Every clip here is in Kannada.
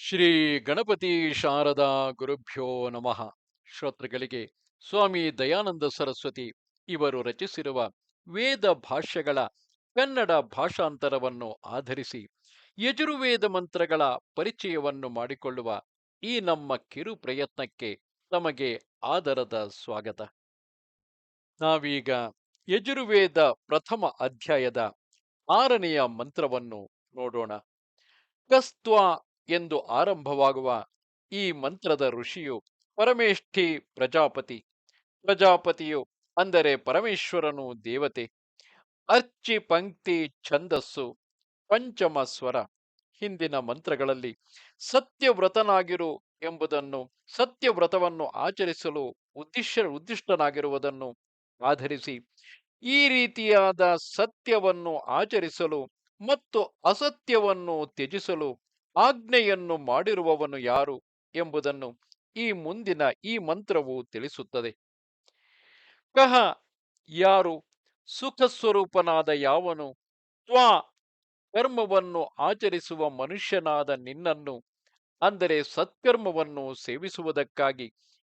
ಶ್ರೀ ಗಣಪತಿ ಶಾರದಾ ಗುರುಭ್ಯೋ ನಮಃ. ಶ್ರೋತೃಗಳಿಗೆ ಸ್ವಾಮಿ ದಯಾನಂದ ಸರಸ್ವತಿ ಇವರು ರಚಿಸಿರುವ ವೇದ ಭಾಷ್ಯಗಳ ಕನ್ನಡ ಭಾಷಾಂತರವನ್ನು ಆಧರಿಸಿ ಯಜುರ್ವೇದ ಮಂತ್ರಗಳ ಪರಿಚಯವನ್ನು ಮಾಡಿಕೊಳ್ಳುವ ಈ ನಮ್ಮ ಕಿರು ಪ್ರಯತ್ನಕ್ಕೆ ತಮಗೆ ಆದರದ ಸ್ವಾಗತ. ನಾವೀಗ ಯಜುರ್ವೇದ ಪ್ರಥಮ ಅಧ್ಯಾಯದ ಆರನೆಯ ಮಂತ್ರವನ್ನು ನೋಡೋಣ. ಕಸ್ತ್ವ ಎಂದು ಆರಂಭವಾಗುವ ಈ ಮಂತ್ರದ ಋಷಿಯು ಪರಮೇಷ್ಠಿ ಪ್ರಜಾಪತಿ. ಪ್ರಜಾಪತಿಯು ಅಂದರೆ ಪರಮೇಶ್ವರನು ದೇವತೆ. ಅರ್ಚಿ ಪಂಕ್ತಿ ಛಂದಸ್ಸು ಪಂಚಮ ಸ್ವರ. ಹಿಂದಿನ ಮಂತ್ರಗಳಲ್ಲಿ ಸತ್ಯವ್ರತನಾಗಿರು ಎಂಬುದನ್ನು, ಸತ್ಯವ್ರತವನ್ನು ಆಚರಿಸಲು ಉದ್ದಿಷ್ಟ, ಉದ್ದಿಷ್ಟನಾಗಿರುವುದನ್ನು ಆಧರಿಸಿ ಈ ರೀತಿಯಾದ ಸತ್ಯವನ್ನು ಆಚರಿಸಲು ಮತ್ತು ಅಸತ್ಯವನ್ನು ತ್ಯಜಿಸಲು ಆಜ್ಞೆಯನ್ನು ಮಾಡಿರುವವನು ಯಾರು ಎಂಬುದನ್ನು ಈ ಮುಂದಿನ ಈ ಮಂತ್ರವು ತಿಳಿಸುತ್ತದೆ. ಕಹ, ಯಾರು ಸುಖ ಸ್ವರೂಪನಾದ ಯಾವನು? ತ್ವ, ಕರ್ಮವನ್ನು ಆಚರಿಸುವ ಮನುಷ್ಯನಾದ ನಿನ್ನನ್ನು, ಅಂದರೆ ಸತ್ಕರ್ಮವನ್ನು ಸೇವಿಸುವುದಕ್ಕಾಗಿ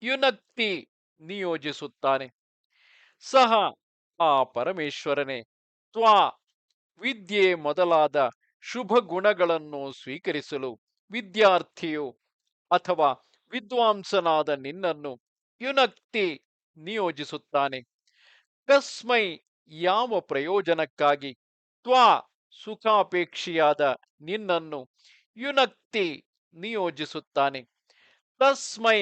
ಯುನಕ್ತಿ ನಿಯೋಜಿಸುತ್ತಾನೆ. ಸಹ, ಆ ಪರಮೇಶ್ವರನೇ, ತ್ವಾ, ವಿದ್ಯೆ ಮೊದಲಾದ ಶುಭ ಗುಣಗಳನ್ನು ಸ್ವೀಕರಿಸಲು ವಿದ್ಯಾರ್ಥಿಯು ಅಥವಾ ವಿದ್ವಾಂಸನಾದ ನಿನ್ನನ್ನು ಯುನಕ್ತಿ ನಿಯೋಜಿಸುತ್ತಾನೆ. ಕಸ್ಮೈ ಯಾವ ಪ್ರಯೋಜನಕ್ಕಾಗಿ ತ್ವಾ ಸುಖಾಪೇಕ್ಷಿಯಾದ ನಿನ್ನನ್ನು ಯುನಕ್ತಿ ನಿಯೋಜಿಸುತ್ತಾನೆ. ತಸ್ಮೈ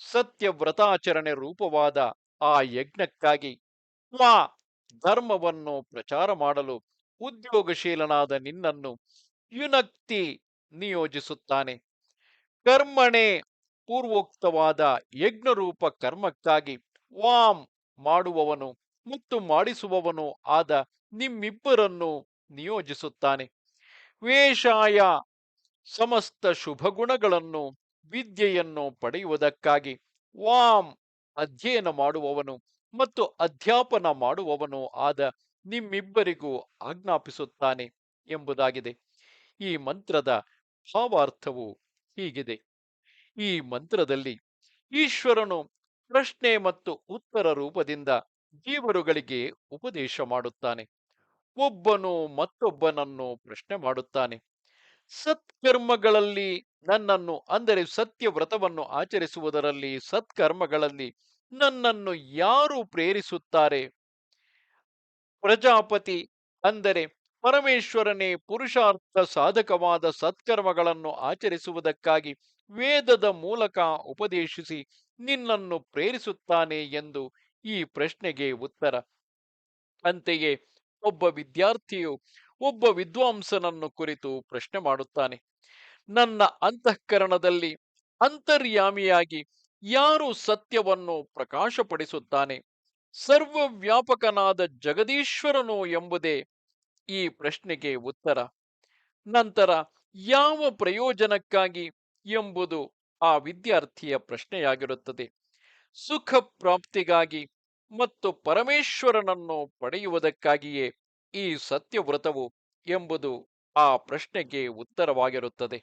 ಸತ್ಯವ್ರತಾಚರಣೆ ರೂಪವಾದ ಆ ಯಜ್ಞಕ್ಕಾಗಿ ತ್ವಾ ಧರ್ಮವನ್ನು ಪ್ರಚಾರ ಮಾಡಲು ಉದ್ಯೋಗಶೀಲನಾದ ನಿನ್ನನ್ನು ಯುನಕ್ತಿ ನಿಯೋಜಿಸುತ್ತಾನೆ. ಕರ್ಮಣೆ ಪೂರ್ವೋಕ್ತವಾದ ಯಜ್ಞರೂಪ ಕರ್ಮಕ್ಕಾಗಿ ವಾಮ್ ಮಾಡುವವನು ಮತ್ತು ಮಾಡಿಸುವವನು ಆದ ನಿಮ್ಮಿಬ್ಬರನ್ನು ನಿಯೋಜಿಸುತ್ತಾನೆ. ವೇಷಾಯ ಸಮಸ್ತ ಶುಭಗುಣಗಳನ್ನು ವಿದ್ಯೆಯನ್ನು ಪಡೆಯುವುದಕ್ಕಾಗಿ ವಾಮ್ ಅಧ್ಯಯನ ಮಾಡುವವನು ಮತ್ತು ಅಧ್ಯಾಪನ ಮಾಡುವವನು ಆದ ನಿಮ್ಮಿಬ್ಬರಿಗೂ ಆಜ್ಞಾಪಿಸುತ್ತಾನೆ ಎಂಬುದಾಗಿದೆ. ಈ ಮಂತ್ರದ ಭಾವಾರ್ಥವು ಹೀಗಿದೆ. ಈ ಮಂತ್ರದಲ್ಲಿ ಈಶ್ವರನು ಪ್ರಶ್ನೆ ಮತ್ತು ಉತ್ತರ ರೂಪದಿಂದ ಜೀವರುಗಳಿಗೆ ಉಪದೇಶ ಮಾಡುತ್ತಾನೆ. ಒಬ್ಬನು ಮತ್ತೊಬ್ಬನನ್ನು ಪ್ರಶ್ನೆ ಮಾಡುತ್ತಾನೆ. ಸತ್ಕರ್ಮಗಳಲ್ಲಿ ನನ್ನನ್ನು, ಅಂದರೆ ಸತ್ಯ ವ್ರತವನ್ನು ಆಚರಿಸುವುದರಲ್ಲಿ ಸತ್ಕರ್ಮಗಳಲ್ಲಿ ನನ್ನನ್ನು ಯಾರು ಪ್ರೇರಿಸುತ್ತಾರೆ? ಪ್ರಜಾಪತಿ ಅಂದರೆ ಪರಮೇಶ್ವರನೇ ಪುರುಷಾರ್ಥ ಸಾಧಕವಾದ ಸತ್ಕರ್ಮಗಳನ್ನು ಆಚರಿಸುವುದಕ್ಕಾಗಿ ವೇದದ ಮೂಲಕ ಉಪದೇಶಿಸಿ ನಿನ್ನನ್ನು ಪ್ರೇರಿಸುತ್ತಾನೆ ಎಂದು ಈ ಪ್ರಶ್ನೆಗೆ ಉತ್ತರ. ಅಂತೆಯೇ ಒಬ್ಬ ವಿದ್ಯಾರ್ಥಿಯು ಒಬ್ಬ ವಿದ್ವಾಂಸನನ್ನು ಕುರಿತು ಪ್ರಶ್ನೆ ಮಾಡುತ್ತಾನೆ. ನನ್ನ ಅಂತಃಕರಣದಲ್ಲಿ ಅಂತರ್ಯಾಮಿಯಾಗಿ ಯಾರು ಸತ್ಯವನ್ನು ಪ್ರಕಾಶಪಡಿಸುತ್ತಾನೆ? ಸರ್ವವ್ಯಾಪಕನಾದ ಜಗದೀಶ್ವರನು ಎಂಬುದೇ ಈ ಪ್ರಶ್ನೆಗೆ ಉತ್ತರ. ನಂತರ ಯಾವ ಪ್ರಯೋಜನಕ್ಕಾಗಿ ಎಂಬುದು ಆ ವಿದ್ಯಾರ್ಥಿಯ ಪ್ರಶ್ನೆಯಾಗಿರುತ್ತದೆ. ಸುಖ ಪ್ರಾಪ್ತಿಗಾಗಿ ಮತ್ತು ಪರಮೇಶ್ವರನನ್ನು ಪಡೆಯುವುದಕ್ಕಾಗಿಯೇ ಈ ಸತ್ಯವ್ರತವು ಎಂಬುದು ಆ ಪ್ರಶ್ನೆಗೆ ಉತ್ತರವಾಗಿರುತ್ತದೆ.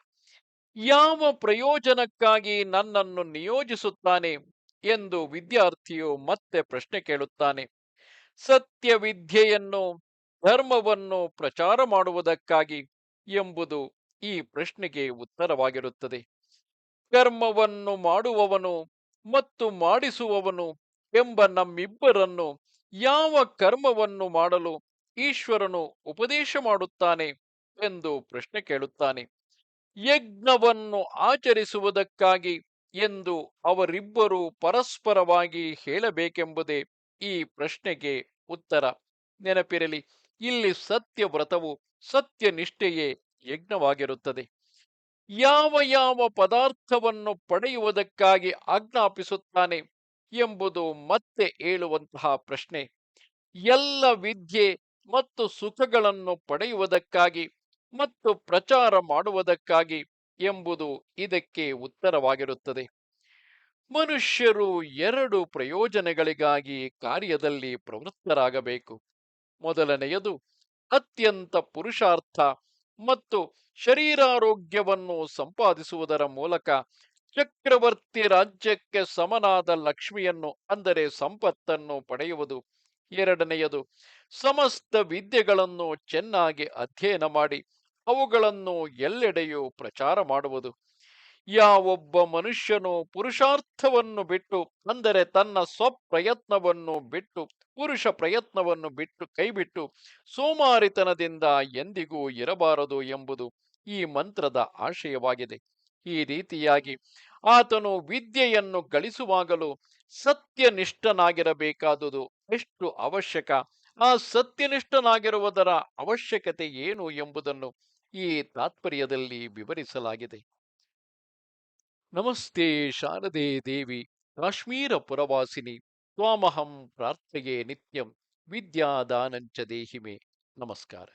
ಯಾವ ಪ್ರಯೋಜನಕ್ಕಾಗಿ ನನ್ನನ್ನು ನಿಯೋಜಿಸುತ್ತಾನೆ ಎಂದು ವಿದ್ಯಾರ್ಥಿಯು ಮತ್ತೆ ಪ್ರಶ್ನೆ ಕೇಳುತ್ತಾನೆ. ಸತ್ಯ ವಿದ್ಯೆಯನ್ನು ಧರ್ಮವನ್ನು ಪ್ರಚಾರ ಮಾಡುವುದಕ್ಕಾಗಿ ಎಂಬುದು ಈ ಪ್ರಶ್ನೆಗೆ ಉತ್ತರವಾಗಿರುತ್ತದೆ. ಕರ್ಮವನ್ನು ಮಾಡುವವನು ಮತ್ತು ಮಾಡಿಸುವವನು ಎಂಬ ನಮ್ಮಿಬ್ಬರನ್ನು ಯಾವ ಕರ್ಮವನ್ನು ಮಾಡಲು ಈಶ್ವರನು ಉಪದೇಶ ಮಾಡುತ್ತಾನೆ ಎಂದು ಪ್ರಶ್ನೆ ಕೇಳುತ್ತಾನೆ. ಯಜ್ಞವನ್ನು ಆಚರಿಸುವುದಕ್ಕಾಗಿ ಎಂದು ಅವರಿಬ್ಬರು ಪರಸ್ಪರವಾಗಿ ಹೇಳಬೇಕೆಂಬುದೇ ಈ ಪ್ರಶ್ನೆಗೆ ಉತ್ತರ. ನೆನಪಿರಲಿ, ಇಲ್ಲಿ ಸತ್ಯ ವ್ರತವು ಸತ್ಯನಿಷ್ಠೆಯೇ ಯಜ್ಞವಾಗಿರುತ್ತದೆ. ಯಾವ ಯಾವ ಪದಾರ್ಥವನ್ನು ಪಡೆಯುವುದಕ್ಕಾಗಿ ಆಜ್ಞಾಪಿಸುತ್ತಾನೆ ಎಂಬುದು ಮತ್ತೆ ಹೇಳುವಂತಹ ಪ್ರಶ್ನೆ. ಎಲ್ಲ ವಿದ್ಯೆ ಮತ್ತು ಸುಖಗಳನ್ನು ಪಡೆಯುವುದಕ್ಕಾಗಿ ಮತ್ತು ಪ್ರಚಾರ ಮಾಡುವುದಕ್ಕಾಗಿ ಎಂಬುದು ಇದಕ್ಕೆ ಉತ್ತರವಾಗಿರುತ್ತದೆ. ಮನುಷ್ಯರು ಎರಡು ಪ್ರಯೋಜನಗಳಿಗಾಗಿ ಕಾರ್ಯದಲ್ಲಿ ಪ್ರವೃತ್ತರಾಗಬೇಕು. ಮೊದಲನೆಯದು, ಅತ್ಯಂತ ಪುರುಷಾರ್ಥ ಮತ್ತು ಶರೀರಾರೋಗ್ಯವನ್ನು ಸಂಪಾದಿಸುವುದರ ಮೂಲಕ ಚಕ್ರವರ್ತಿ ರಾಜ್ಯಕ್ಕೆ ಸಮನಾದ ಲಕ್ಷ್ಮಿಯನ್ನು, ಅಂದರೆ ಸಂಪತ್ತನ್ನು ಪಡೆಯುವುದು. ಎರಡನೆಯದು, ಸಮಸ್ತ ವಿದ್ಯೆಗಳನ್ನು ಚೆನ್ನಾಗಿ ಅಧ್ಯಯನ ಮಾಡಿ ಅವುಗಳನ್ನು ಎಲ್ಲೆಡೆಯೂ ಪ್ರಚಾರ ಮಾಡುವುದು. ಯಾವೊಬ್ಬ ಮನುಷ್ಯನು ಪುರುಷಾರ್ಥವನ್ನು ಬಿಟ್ಟು, ಅಂದರೆ ತನ್ನ ಸ್ವಪ್ರಯತ್ನವನ್ನು ಬಿಟ್ಟು, ಪುರುಷ ಪ್ರಯತ್ನವನ್ನು ಬಿಟ್ಟು, ಕೈಬಿಟ್ಟು ಸೋಮಾರಿತನದಿಂದ ಎಂದಿಗೂ ಇರಬಾರದು ಎಂಬುದು ಈ ಮಂತ್ರದ ಆಶಯವಾಗಿದೆ. ಈ ರೀತಿಯಾಗಿ ಆತನು ವಿದ್ಯೆಯನ್ನು ಗಳಿಸುವಾಗಲೂ ಸತ್ಯನಿಷ್ಠನಾಗಿರಬೇಕಾದುದು ಎಷ್ಟು ಅವಶ್ಯಕ? ಆ ಸತ್ಯನಿಷ್ಠನಾಗಿರುವುದರ ಅವಶ್ಯಕತೆ ಏನು ಎಂಬುದನ್ನು ಈ ತಾತ್ಪರ್ಯದಲ್ಲಿ ವಿವರಿಸಲಾಗಿದೆ. ನಮಸ್ತೆ ಶಾರದೆ ದೇವಿ ಕಾಶ್ಮೀರ ಪುರವಾಸಿನಿ ತ್ವಾಮಹಂ ಪ್ರಾರ್ಥೆಯೇ ನಿತ್ಯಂ ವಿದ್ಯಾದಾನಂಚ ದೇಹಿಮೆ. ನಮಸ್ಕಾರ.